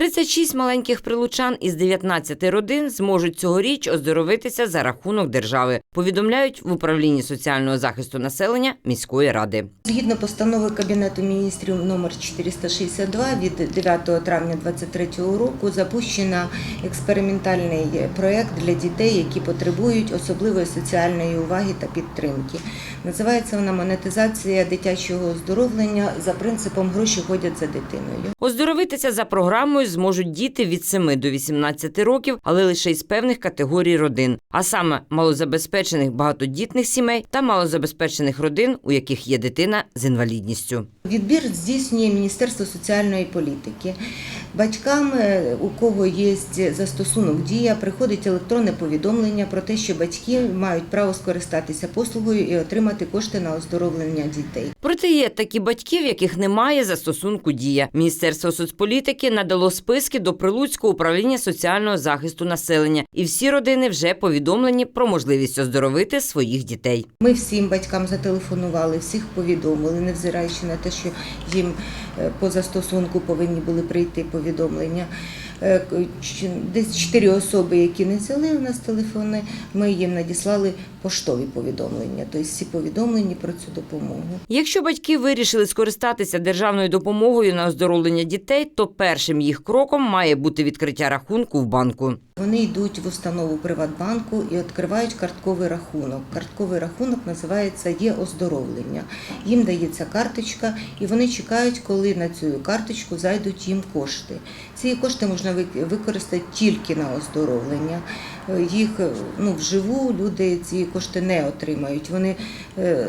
36 маленьких прилучан із 19 родин зможуть цьогоріч оздоровитися за рахунок держави. Повідомляють в управлінні соціального захисту населення міської ради. Згідно постанови Кабінету міністрів номер 462 від 9 травня 2023 року запущено експериментальний проєкт для дітей, які потребують особливої соціальної уваги та підтримки. Називається вона монетизація дитячого оздоровлення за принципом гроші ходять за дитиною. Оздоровитися за програмою зможуть діти від 7 до 18 років, але лише із певних категорій родин, а саме малозабезпечених багатодітних сімей та малозабезпечених родин, у яких є дитина з інвалідністю. Відбір здійснює Міністерство соціальної політики. Батькам, у кого є застосунок дія, приходить електронне повідомлення про те, що батьки мають право скористатися послугою і отримати кошти на оздоровлення дітей. Проте є такі батьки, в яких немає застосунку дія. Міністерство соцполітики надало списки до Прилуцького управління соціального захисту населення, і всі родини вже повідомлені про можливість оздоровити своїх дітей. Ми всім батькам зателефонували, всіх повідомили, невзираючи на те, що їм е, по застосунку повинні були прийти повідомлення. Е, ч- Десь чотири особи, які не взяли у нас телефони, ми їм надіслали поштові повідомлення, тобто всі повідомлені про цю допомогу. Якщо батьки вирішили скористатися державною допомогою на оздоровлення дітей, то першим їх кроком має бути відкриття рахунку в банку. Вони йдуть в установу Приватбанку і відкривають картковий рахунок. Картковий рахунок називається є оздоровлення. Їм дається карточка, і вони чекають, коли на цю карточку зайдуть їм кошти. Ці кошти можна вик- використати тільки на оздоровлення. Е, Їх е, ну, вживу люди ці кошти не отримають. Вони е,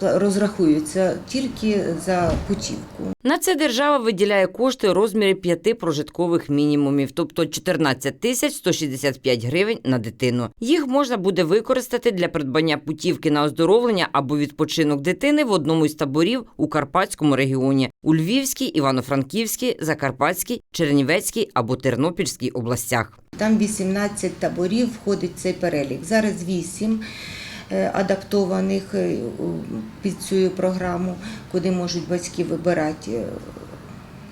розрахуються тільки за путівку. На це держава виділяє кошти у розмірі п'яти прожиткових мінімумів, тобто 14 тисяч 165 гривень на дитину. Їх можна буде використати для придбання путівки на оздоровлення або відпочинок дитини в одному із таборів у Карпатському регіоні у Львівській, Івано-Франківській, Закарпатській, Чернівецькій або Тернопільській областях. Там 18 таборів входить в цей перелік. Зараз 8 е, адаптованих е, під цю програму, куди можуть батьки вибирати, е,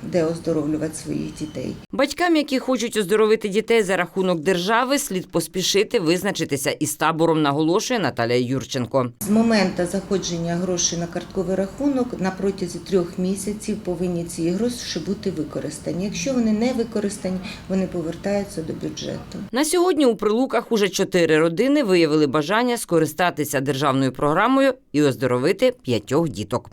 де оздоровлювати своїх дітей. Батькам, які хочуть оздоровити дітей за рахунок держави, слід поспішити визначитися із табором, наголошує Наталія Юрченко. З моменту заходження грошей на картковий рахунок на протязі трьох місяців повинні ці гроші бути використані. Якщо вони не використані, вони повертаються до бюджету. На сьогодні у прилуках уже чотири родини виявили бажання скористатися державною програмою і оздоровити п'ятьох діток.